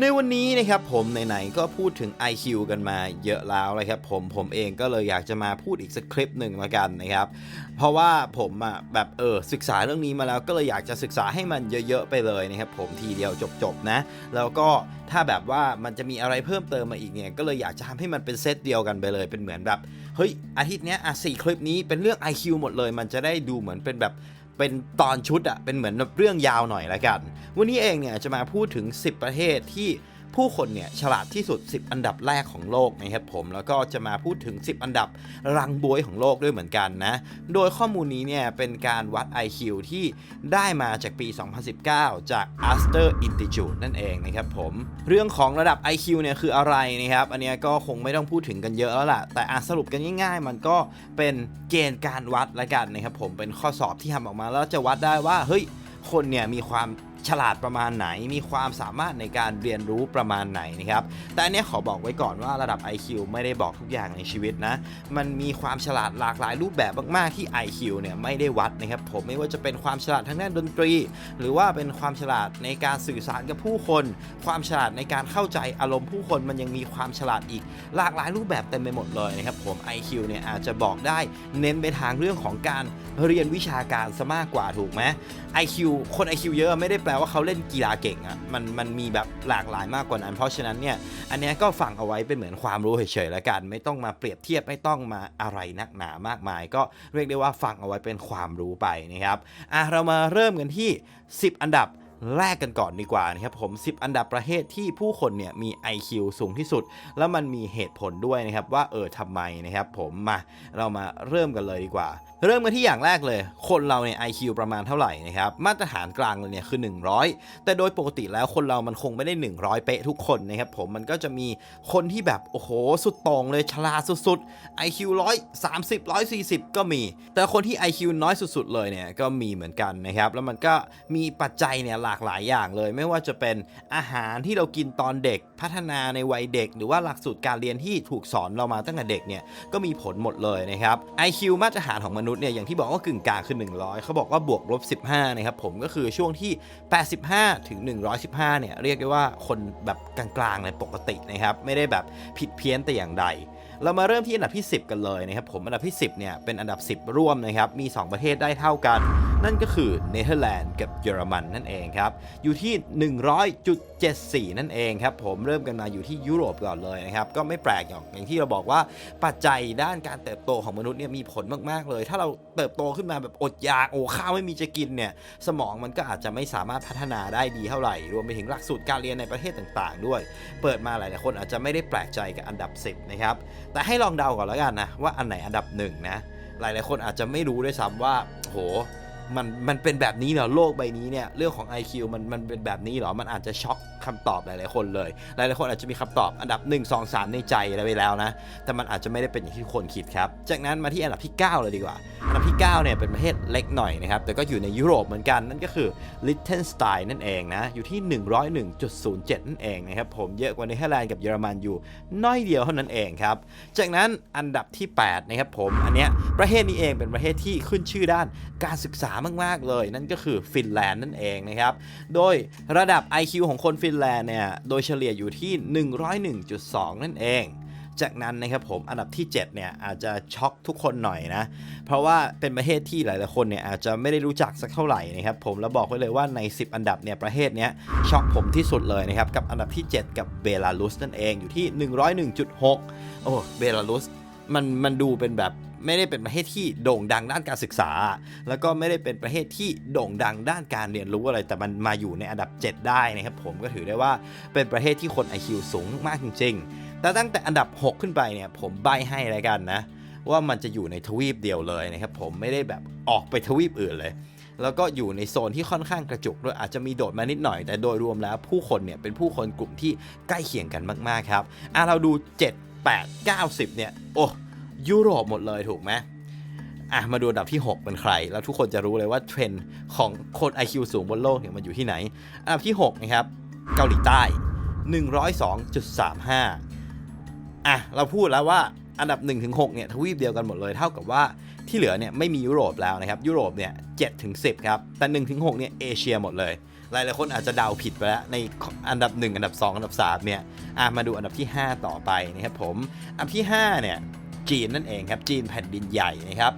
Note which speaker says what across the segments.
Speaker 1: ในวันนี้นะครับผมไหนๆก็พูดถึง IQ กันมาเยอะแล้วนะครับผมผมเองก็เลยอยากจะมาพูดอีกสักคลิปหนึ่งละกันนะครับ เพราะว่าผมอะแบบเออศึกษาเรื่องนี้มาแล้วก็เลยอยากจะศึกษาให้มันเยอะๆไปเลยนะครับผมทีเดียวจบๆนะ แล้วก็ถ้าแบบว่ามันจะมีอะไรเพิ่มเติมมาอีกเนี่ยก็เลยอยากจะทำให้มันเป็นเซตเดียวกันไปเลยเป็นเหมือนแบบเฮ้ยอาทิตย์เนี้ยอะสี่คลิปนี้เป็นเรื่อง IQ หมดเลย มันจะได้ดูเหมือนเป็นแบบ เป็นตอนชุดอะเป็นเหมือนเรื่องยาวหน่อยละกัน วันนี้เองเนี่ยจะมาพูดถึง 10 ประเทศที่ ผู้คนเนี่ยฉลาดที่สุด 10 อันดับแรกของโลกนะครับผม แล้วก็จะมาพูดถึง 10 อันดับรังบวยของโลกด้วยเหมือนกันนะ โดยข้อมูลนี้เนี่ยเป็นการวัด IQ ที่ได้มาจากปี 2019 จาก Aster Institute นั่นเองนะครับผม เรื่องของระดับ IQ เนี่ยคืออะไรนะครับ อันนี้ก็คงไม่ต้องพูดถึงกันเยอะแล้วล่ะ แต่อาสรุปกันง่าย ๆ มันก็เป็นเกณฑ์การวัดละกันนะครับผม เป็นข้อสอบที่ทำออกมาแล้วจะวัดได้ว่า เฮ้ย คนเนี่ยมีความ ฉลาดประมาณไหน มีความสามารถในการเรียนรู้ประมาณไหนนะครับ แต่อันนี้ขอบอกไว้ก่อนว่าระดับ IQ ไม่ได้บอกทุกอย่างในชีวิตนะ มันมีความฉลาดหลากหลายรูปแบบมาก ๆ ที่ IQ เนี่ยไม่ได้วัดนะครับผมไม่ว่าจะเป็นความฉลาดทางด้านดนตรี หรือว่าเป็นความฉลาดในการสื่อสารกับผู้คน ความฉลาดในการเข้าใจอารมณ์ผู้คนมันยังมีความฉลาดอีกหลากหลายรูปแบบเต็มไปหมดเลยนะครับผม IQ เนี่ยอาจจะบอกได้เน้นไปทางเรื่องของการเรียนวิชาการซะมากกว่าถูกไหม IQ คน IQ เยอะไม่ได้แปลว่าเขาเล่นกีฬาเก่งอะ่ะมันมันมีแบบหลากหลายมากกว่านั้น เพราะฉะนั้นเนี่ยอันนี้ก็ฟังเอาไว้เป็นเหมือนความรู้เฉยๆแล้วกัน ไม่ต้องมาเปรียบเทียบไม่ต้องมาอะไรนักหนามากมาย ก็เรียกได้ว่าฟังเอาไว้เป็นความรู้ไปนะครับอะเรามาเริ่มกันที่ 10 อันดับแรกกันก่อนดีกว่านะครับผม 10 อันดับประเทศที่ผู้คนเนี่ยมี IQ สูงที่สุด แล้วมันมีเหตุผลด้วยนะครับว่าเออทำไมนะครับผมมาเรามาเริ่มกันเลยดีกว่า เริ่มกันที่อย่างแรกเลย คนเราเนี่ย IQ ประมาณเท่าไหร่นะครับ มาตรฐานกลางเลยเนี่ยคือ 100 แต่โดยปกติแล้วคนเรามันคงไม่ได้ 100 เป๊ะทุกคนนะครับผมมันก็จะมีคนที่แบบโอ้โหสุดต่งเลยฉลาดสุดๆ IQ 130 140 ก็มี แต่คนที่ IQ น้อยสุดๆเลยเนี่ยก็มีเหมือนกันนะครับแล้วมันก็มีปัจจัยเนี่ยหลากหลายอย่างเลย ไม่ว่าจะเป็นอาหารที่เรากินตอนเด็กพัฒนาในวัยเด็ก หรือว่าหลักสูตรการเรียนที่ถูกสอนเรามาตั้งแต่เด็กเนี่ยก็มีผลหมดเลยนะครับ IQ มาตรฐานของมนุษย์เนี่ยอย่างที่บอกว่ากึ่งกลางคือ 100 เขาบอกว่าบวกลบ 15 นะครับผมก็คือช่วงที่ 85 ถึง 115 เนี่ยเรียกได้ว่าคนแบบกลางๆเลยปกตินะครับไม่ได้แบบผิดเพี้ยนแต่อย่างใด เรามาเริ่มที่อันดับที่ 10 กันเลยนะครับผมอันดับที่ 10เนี่ยเป็นอันดับ 10 ร่วมนะครับมี 2 ประเทศได้เท่ากัน นั่นก็คือเนเธอร์แลนด์กับเยอรมันนั่นเองครับอยู่ที่ 100.74 นั่นเองครับผมเริ่มกันมาอยู่ที่ยุโรปก่อนเลยนะครับก็ไม่แปลกอกอย่างที่เราบอกว่าปัจจัยด้านการเติบโตของมนุษย์เนี่ยมีผลมากๆเลย ถ้าเราเติบโตขึ้นมาแบบอดอยากโอ้ข้าวไม่มีจะกินเนี่ยสมองมันก็อาจจะไม่สามารถพัฒนาได้ดีเท่าไหร่ รวมไปถึงหลักสูตรการเรียนในประเทศต่างๆ ด้วย เปิดมาหลายๆคนอาจจะไม่ได้แปลกใจกับอันดับ 10 นะครับ แต่ให้ลองเดาก่อนแล้วกันนะว่าอันไหนอันดับหนึ่งนะหลายๆคนอาจจะไม่รู้ด้วยซ้ำว่าโห มันมันเป็นแบบนี้เหรอโลกใบนี้เนี่ยเรื่องของ IQ มันมันเป็นแบบนี้เหรอมันอาจจะช็อกคำตอบหลายๆคนเลย หลายๆคนอาจจะมีคำตอบอันดับ 1 2 3 ในใจอะไรไปแล้วนะ แต่มันอาจจะไม่ได้เป็นอย่างที่คนคิดครับ จากนั้นมาที่อันดับที่ 9 เลยดีกว่า อันดับที่ 9 เนี่ยเป็นประเทศเล็กหน่อยนะครับ แต่ก็อยู่ในยุโรปเหมือนกันนั่นก็คือลิทเทนสไตน์นั่นเองนะ อยู่ที่ 101.07 นั่นเองนะครับผมเยอะกว่าเนเธอร์แลนด์กับเยอรมันอยู่น้อยเดียวเท่านั้นเองครับจากนั้นอันดับที่8นะครับผมอันเนี้ยประเทศนี้เองเป็นประเทศที่ขึ้นชื่อด้านการศึกษามากๆเลย นั่นก็คือฟินแลนด์นั่นเองนะครับ โดยระดับ IQ ของคนฟินแลนด์เนี่ยโดยเฉลี่ยอยู่ที่ 101.2 นั่นเอง จากนั้นนะครับผมอันดับที่ 7 เนี่ยอาจจะช็อกทุกคนหน่อยนะ เพราะว่าเป็นประเทศที่หลายๆคนเนี่ยอาจจะไม่ได้รู้จักสักเท่าไหร่นะครับผมแล้วบอกไว้เลยว่าใน 10 อันดับเนี่ยประเทศเนี้ยช็อกผมที่สุดเลยนะครับกับอันดับที่ 7 กับเบลารุสนั่นเองอยู่ที่ 101.6 โอ้เบลารุสมันมันดูเป็นแบบ ไม่ได้เป็นประเทศที่โด่งดังด้านการศึกษา แล้วก็ไม่ได้เป็นประเทศที่โด่งดังด้านการเรียนรู้อะไร แต่มันมาอยู่ในอันดับ 7 ได้นะครับผมก็ถือได้ว่าเป็นประเทศที่คน IQ สูงมากจริง ๆ แต่ตั้งแต่อันดับ 6 ขึ้นไปเนี่ยผมใบให้แล้วกันนะว่ามันจะอยู่ในทวีปเดียวเลยนะครับผมไม่ได้แบบออกไปทวีปอื่นเลย แล้วก็อยู่ในโซนที่ค่อนข้างกระจุกด้วยอาจจะมีโดดมานิดหน่อย แต่โดยรวมแล้วผู้คนเนี่ยเป็นผู้คนกลุ่มที่ใกล้เคียงกันมากๆครับอะเราดู 7 8 9 10เนี่ยโอ้ ยุโรปหมดเลยถูกไหมอะมาดูอันดับที่ 6 เป็นใคร แล้วทุกคนจะรู้เลยว่าเทรนด์ของคน IQ สูงบนโลกเนี่ยมันอยู่ที่ไหน อันดับที่ 6 นะครับ เกาหลีใต้ 102.35 อะ เราพูดแล้วว่าอันดับ 1-6 เนี่ยทวีปเดียวกันหมดเลย เท่ากับว่าที่เหลือเนี่ยไม่มียุโรปแล้วนะครับ ยุโรปเนี่ย7-10 ครับ แต่ 1-6 เนี่ยเอเชียหมดเลย หลายๆคนอาจจะเดาผิดไปแล้ว ในอันดับ 1 อันดับ 2 อันดับ 3 เนี่ย อะ มาดูอันดับที่ 5 ต่อไปนะครับผม อันดับที่ 5 เนี่ย จีนนั่นเองครับ จีนแผ่นดินใหญ่นะครับ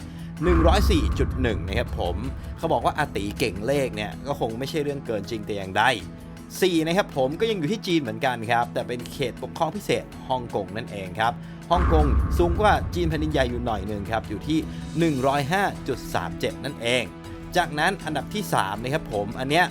Speaker 1: 104.1 นะครับผม เขาบอกว่าอาติเก่งเลขเนี่ย ก็คงไม่ใช่เรื่องเกินจริงแต่อย่างใด4นะครับผมก็ยังอยู่ที่จีนเหมือนกันครับ แต่เป็นเขตปกครองพิเศษฮ่องกงนั่นเองครับฮ่องกงสูงกว่าจีนแผ่นดินใหญ่อยู่หน่อยหนึ่งครับ อยู่ที่ 105.37 นั่นเอง จากนั้นอันดับที่ 3 นะครับผมอันเนี้ย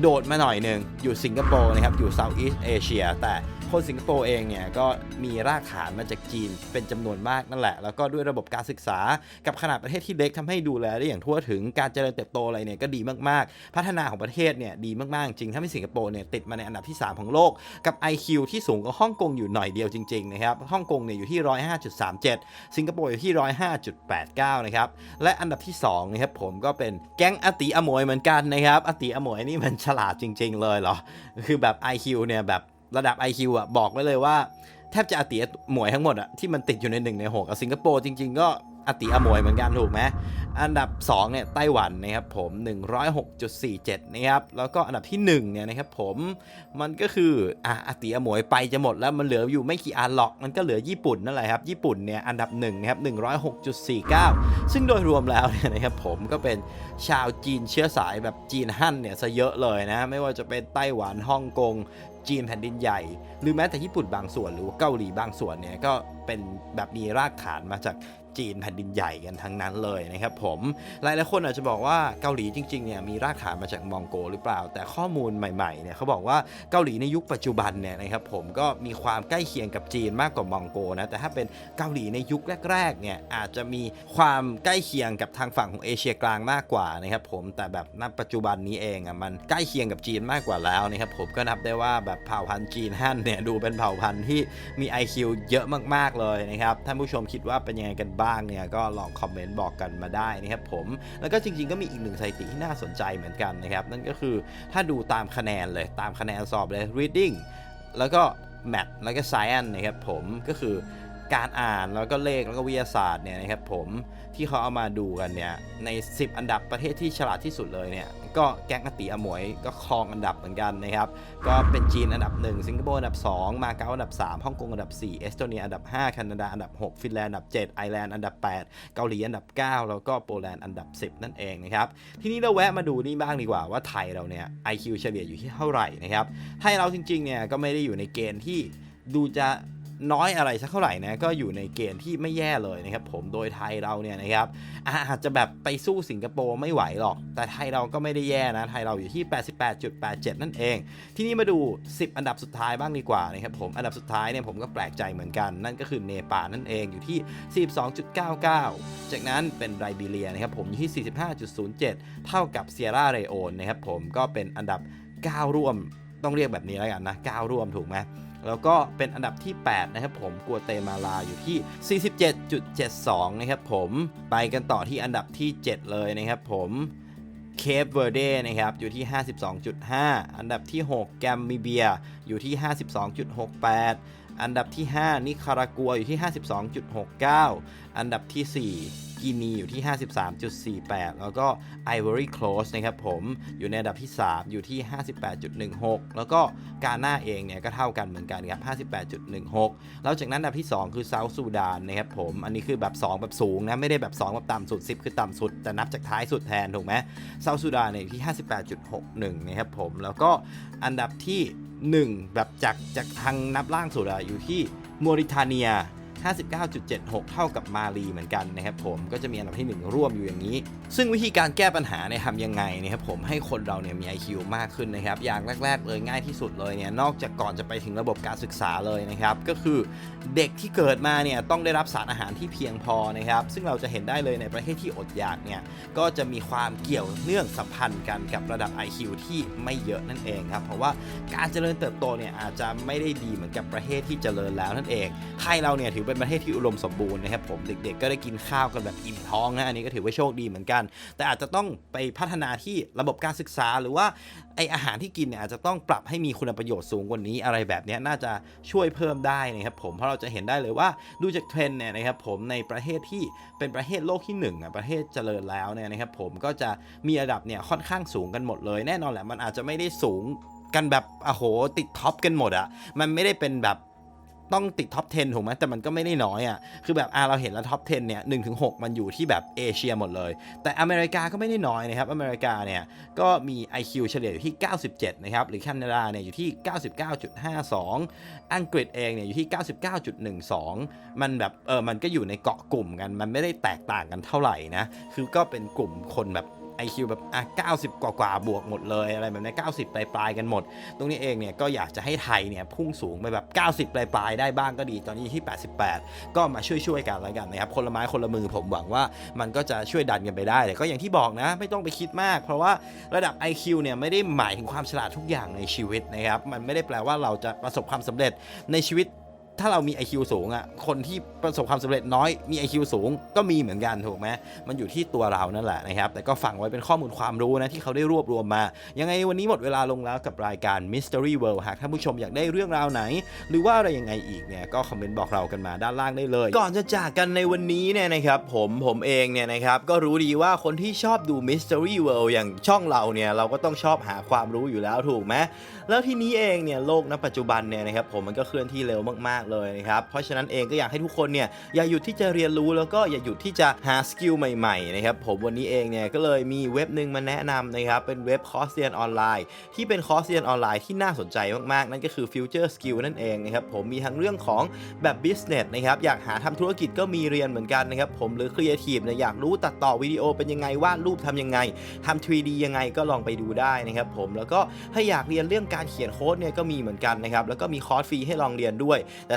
Speaker 1: โดดมาหน่อยหนึ่งอยู่สิงคโปร์นะครับ อยู่ Southeast Asia แต่ คนสิงคโปร์เองเนี่ยก็มีรากฐานมาจากจีนเป็นจำนวนมากนั่นแหละ แล้วก็ด้วยระบบการศึกษากับขนาดประเทศที่เล็กทำให้ดูแลได้อย่างทั่วถึงการเจริญเติบโตอะไรเนี่ยก็ดีมากๆ พัฒนาของประเทศเนี่ยดีมากๆ จริงทำให้สิงคโปร์เนี่ยติดมาในอันดับที่ 3 ของโลกกับ IQ ที่สูงกว่าฮ่องกงอยู่หน่อยเดียวจริงๆนะครับฮ่องกงเนี่ยอยู่ที่ 105.37 สิงคโปร์อยู่ที่ 105.89 นะครับและอันดับที่2นะครับผมก็เป็นแก๊งอติอมวยเหมือนกันนะครับอติอมวยนี่มันฉลาดจริง ๆ เลยเหรอคือแบบ IQ เนี่ยแบบ ระดับ IQ อะบอกไว้เลยว่า แทบจะอติอมวยทั้งหมดอะที่มันติดอยู่ใน1ใน6กับสิงคโปร์จริง ๆ ก็อติอมวยเหมือนกันถูกไหมอันดับ2เนี่ยไต้หวันนะครับผม 106.47 นะครับ แล้วก็อันดับที่1เนี่ยนะครับผมมันก็คืออะอติอมวยไปจะหมดแล้วมันเหลืออยู่ไม่กี่อันหรอก มันก็เหลือญี่ปุ่นนั่นแหละครับ ญี่ปุ่นเนี่ยอันดับ1นะครับ106.49 ซึ่งโดยรวมแล้วเนี่ยนะครับผมก็เป็นชาวจีนเชื้อสายแบบจีนฮั่นเนี่ยซะเยอะเลยนะ ไม่ว่าจะเป็นไต้หวันฮ่องกง จีนแผ่นดินใหญ่ หรือแม้แต่ญี่ปุ่นบางส่วนหรือว่าเกาหลีบางส่วนเนี่ยก็เป็นแบบมีรากฐานมาจาก จีนแผ่นดินใหญ่กันทั้งนั้นเลยนะครับผมหลายหลายๆคนอาจจะบอกว่าเกาหลีจริงๆเนี่ยมีรากฐานมาจากมองโกหรือเปล่า แต่ข้อมูลใหม่ๆเนี่ยเขาบอกว่าเกาหลีในยุคปัจจุบันเนี่ยนะครับผมก็มีความใกล้เคียงกับจีนมากกว่ามองโกนะแต่ถ้าเป็นเกาหลีในยุคแรกๆเนี่ยอาจจะมีความใกล้เคียงกับทางฝั่งของเอเชียกลางมากกว่านะครับผมแต่แบบณปัจจุบันนี้เองอะมันใกล้เคียงกับจีนมากกว่าแล้วนะครับผมก็นับได้ว่าแบบเผ่าพันธุ์จีนฮั่นเนี่ยดูเป็นเผ่าพันธุ์ที่มี IQ เยอะมากๆเลยนะครับท่านผู้ชมคิดว่าเป็นยังไงกันบ้างเนี่ยก็ลองคอมเมนต์บอกกันมาได้นะครับผม แล้วก็จริงๆก็มีอีกหนึ่งสถิติที่น่าสนใจเหมือนกันนะครับ นั่นก็คือถ้าดูตามคะแนนเลยตามคะแนนสอบเลย reading แล้วก็ math แล้วก็ science นะครับผมก็คือ การอ่านแล้วก็เลขแล้วก็วิทยาศาสตร์เนี่ยนะครับผมที่เขาเอามาดูกันเนี่ยใน 10 อันดับประเทศที่ฉลาดที่สุดเลยเนี่ยก็แก๊งอติอมวยก็ครองอันดับเหมือนกันนะครับก็เป็นจีนอันดับ 1 สิงคโปร์อันดับ 2 มาเก๊าอันดับ 3ฮ่องกงอันดับ 4 เอสโตเนียอันดับ 5 แคนาดาอันดับ 6 ฟินแลนด์อันดับ 7 ไอร์แลนด์อันดับ 8 เกาหลีอันดับ 9 แล้วก็โปแลนด์อันดับ 10 นั่นเองนะครับทีนี้เราแวะมาดูนี่บ้างดีกว่าว่าไทยเราเนี่ย IQ เฉลี่ยอยู่ที่เท่าไหร่นะครับไทยเราจริงๆเนี่ยก็ไม่ได้อยู่ในเกณฑ์ที่ดูจะ น้อยอะไรสักเท่าไหร่นะก็อยู่ในเกณฑ์ที่ไม่แย่เลยนะครับผมโดยไทยเราเนี่ยนะครับอาจจะแบบไปสู้สิงคโปร์ไม่ไหวหรอก แต่ไทยเราก็ไม่ได้แย่นะ ไทยเราอยู่ที่ 88.87 นั่นเอง ทีนี้มาดู 10 อันดับสุดท้ายบ้างดีกว่านะครับผมอันดับสุดท้ายเนี่ยผมก็แปลกใจเหมือนกัน นั่นก็คือเนปาลนั่นเองอยู่ที่ 42.99 จากนั้นเป็นไรบีเรียนะครับผมอยู่ที่ 45.07 เท่ากับเซียร่าเรโอนนะครับผมก็เป็นอันดับ 9 ร่วมต้องเรียกแบบนี้แล้วกันนะ 9 ร่วมถูกไหม แล้วก็เป็นอันดับที่ 8 นะครับผมกัวเตมาลาอยู่ที่ 47.72 นะครับผมไปกันต่อที่อันดับที่ 7 เลยนะครับผมเคปเวอร์เดนะครับอยู่ที่ 52.5 อันดับที่ 6 แกมมิเบียอยู่ที่ 52.68 อันดับที่ 5 นิคารากัวอยู่ที่ 52.69 อันดับที่ 4 กินีอยู่ที่ 53.48 แล้วก็ Ivory Coast นะครับผมอยู่ในอันดับที่ 3 อยู่ที่ 58.16 แล้วก็กาหน้าเองเนี่ยก็เท่ากันเหมือนกันครับ 58.16 แล้วจากนั้นอันดับที่ 2 คือเซาท์ซูดานนะครับผม อันนี้คือแบบ 2 แบบสูงนะ ไม่ได้แบบ 2 แบบต่ำสุด 10 คือต่ำสุด แต่นับจากท้ายสุดแทนถูกไหมเซาท์ซูดานเนี่ยอยู่ที่ 58.61 นะครับผม แล้วก็อันดับที่ 1 แบบจากจากทางนับล่างสุดอะอยู่ที่มอริทาเนีย 59.76 เท่ากับมาลีเหมือนกันนะครับผมก็จะมีอันดับที่ 1 ร่วมอยู่อย่างนี้ ซึ่งวิธีการแก้ปัญหาเนี่ยทำยังไงนะครับผมให้คนเราเนี่ยมี IQ มากขึ้นนะครับ อย่างแรก ๆ เลยง่ายที่สุดเลยเนี่ยนอกจากก่อนจะไปถึงระบบการศึกษาเลยนะครับ ก็คือเด็กที่เกิดมาเนี่ยต้องได้รับสารอาหารที่เพียงพอนะครับ ซึ่งเราจะเห็นได้เลยในประเทศที่อดอยากเนี่ยก็จะมีความเกี่ยวเนื่องสัมพันธ์กันกับระดับ IQ ที่ไม่เยอะนั่นเองครับเพราะว่าการเจริญเติบโตเนี่ยอาจจะไม่ได้ดีเหมือนกับประเทศที่เจริญแล้วนั่นเองไทยเราเนี่ยถือเป็นประเทศที่อุดมสมบูรณ์นะครับผมเด็กๆ ก็ได้กินข้าวกันแบบอิ่มท้องนะอันนี้ก็ถือว่าโชคดีเหมือนกัน แต่อาจจะต้องไปพัฒนาที่ระบบการศึกษาหรือว่าไออาหารที่กินเนี่ยอาจจะต้องปรับให้มีคุณประโยชน์สูงกว่านี้อะไรแบบนี้น่าจะช่วยเพิ่มได้นะครับผมเพราะเราจะเห็นได้เลยว่าดูจากเทรนด์เนี่ยนะครับผมในประเทศที่เป็นประเทศโลกที่หนึ่งอะประเทศเจริญแล้วเนี่ยนะครับผมก็จะมีระดับเนี่ยค่อนข้างสูงกันหมดเลยแน่นอนแหละมันอาจจะไม่ได้สูงกันแบบโอ้โหติดท็อปกันหมดอะมันไม่ได้เป็นแบบ ต้องติดท็อป 10 ถูกไหมแต่มันก็ไม่ได้น้อยอะ่ะ คือแบบอ่าเราเห็นแล้วท็อป 10 เนี่ย1ถึง6มันอยู่ที่แบบเอเชียหมดเลย แต่อเมริกาก็ไม่ได้น้อยนะครับ อเมริกาเนี่ย ก็มี IQ เฉลี่ยอยู่ที่ 97 นะครับ หรือแคนาดาเนี่ยอยู่ที่ 99.52 อังกฤษเองเนี่ยอยู่ที่ 99.12 มันแบบเออมันก็อยู่ในเกาะกลุ่มกัน มันไม่ได้แตกต่างกันเท่าไหร่นะ คือก็เป็นกลุ่มคนแบบ IQ แบบอะ90 กว่ากว่าบวกหมดเลยอะไรแบบนี้90 ปลายปลายๆกันหมด ตรงนี้เองเนี่ยก็อยากจะให้ไทยเนี่ยพุ่งสูงไปแบบ 90 ปลายปลายๆได้บ้างก็ดีตอนนี้ที่ 88 ก็มาช่วยช่วยๆกันแล้วกันนะครับคนละไม้คนละมือผมหวังว่ามันก็จะช่วยดันกันไปได้แต่ก็อย่างที่บอกนะไม่ต้องไปคิดมาก เพราะว่าระดับ IQ เนี่ยไม่ได้หมายถึงความฉลาดทุกอย่างในชีวิตนะครับมันไม่ได้แปลว่าเราจะประสบความสำเร็จในชีวิต ถ้าเรามี IQ สูงอะ คนที่ประสบความสำเร็จน้อย มี IQ สูงก็มีเหมือนกันถูกไหมมันอยู่ที่ตัวเรานั่นแหละนะครับ แต่ก็ฟังไว้เป็นข้อมูลความรู้นะที่เขาได้รวบรวมมา ยังไงวันนี้หมดเวลาลงแล้วกับรายการ Mystery World หากท่านผู้ชมอยากได้เรื่องราวไหน หรือว่าอะไรยังไงอีกเนี่ยก็คอมเมนต์บอกเรากันมาด้านล่างได้เลย ก่อนจะจากกันในวันนี้เนี่ยนะครับผมผมเองเนี่ยนะครับก็รู้ดีว่าคนที่ชอบดู Mystery World อย่างช่องเราเนี่ยเราก็ต้องชอบหาความรู้อยู่แล้วถูกไหมแล้วทีนี้เองเนี่ยโลกณปัจจุบันเนี่ยนะครับผมมันก็เคลื่อนที่เร็วมากๆเลยนะครับ เพราะฉะนั้นเองก็อยากให้ทุกคนเนี่ยอย่าหยุดที่จะเรียนรู้แล้วก็อย่าหยุดที่จะหาสกิลใหม่ๆนะครับผมวันนี้เองเนี่ยก็เลยมีเว็บหนึ่งมาแนะนำนะครับเป็นเว็บคอร์สเรียนออนไลน์ ที่เป็นคอร์สเรียนออนไลน์ที่น่าสนใจมากๆ นั่นก็คือ Future Skill นั่นเองนะครับผมมีทั้งเรื่องของแบบ business นะครับอยากหาทำธุรกิจก็มีเรียนเหมือนกันนะครับผมหรือ Creative เนี่ยอยากรู้ตัดต่อวิดีโอเป็นยังไงวาดรูปทำยังไงทำ 3D ยังไงก็ลองไปดูได้นะครับผมแล้วก็ถ้าอยากเรียนเรื่องการเขียนโค้ดเนี่ยก็มีเหมือนกันนะครับแล้วก็มีคอร์สฟรีให้ลองเรียนด้วย แต่